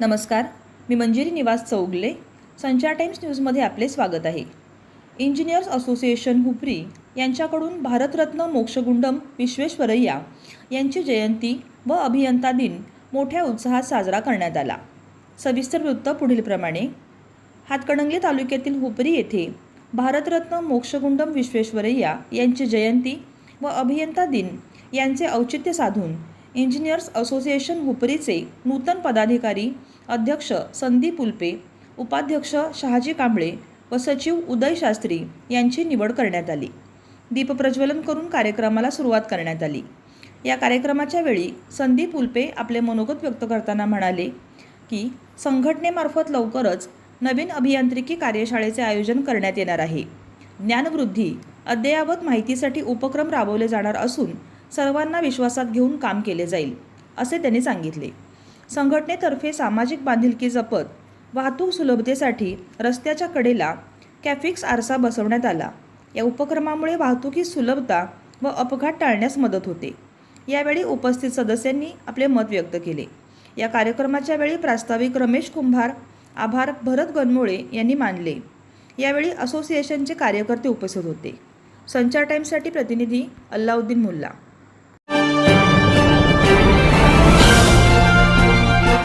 नमस्कार मी मंजिरी निवास चौगले संचार टाइम्स न्यूजमध्ये आपले स्वागत आहे. इंजिनियर्स असोसिएशन हुपरी यांच्याकडून भारतरत्न मोक्षगुंडम विश्वेश्वरय्या यांची जयंती व अभियंता दिन मोठ्या उत्साहात साजरा करण्यात आला. सविस्तर वृत्त पुढीलप्रमाणे हातकणंगले तालुक्यातील हुपरी येथे भारतरत्न मोक्षगुंडम विश्वेश्वरय्या यांची जयंती व अभियंता दिन यांचे औचित्य साधून इंजिनियर्स असोसिएशन हुपरीचे नूतन पदाधिकारी अध्यक्ष संदीप उल्पे उपाध्यक्ष शहाजी कांबळे व सचिव उदय शास्त्री यांची निवड करण्यात आली. दीपप्रज्वलन करून कार्यक्रमाला सुरुवात करण्यात आली. या कार्यक्रमाच्या वेळी संदीप उल्पे आपले मनोगत व्यक्त करताना म्हणाले की संघटनेमार्फत लवकरच नवीन अभियांत्रिकी कार्यशाळेचे आयोजन करण्यात येणार आहे. ज्ञानवृद्धी अद्ययावत माहितीसाठी उपक्रम राबवले जाणार असून सर्वांना विश्वासात घेऊन काम केले जाईल असे त्यांनी सांगितले. संघटनेतर्फे सामाजिक बांधिलकी जपत वाहतूक सुलभतेसाठी रस्त्याच्या कडेला कॅफिक्स आरसा बसवण्यात आला. या उपक्रमामुळे वाहतुकी सुलभता व अपघात टाळण्यास मदत होते. यावेळी उपस्थित सदस्यांनी आपले मत व्यक्त केले. या कार्यक्रमाच्या वेळी प्रास्ताविक रमेश कुंभार आभार भरत गनमोळे यांनी मानले. यावेळी असोसिएशनचे कार्यकर्ते उपस्थित होते. संचार टाईम्ससाठी प्रतिनिधी अल्लाउद्दीन मुल्ला.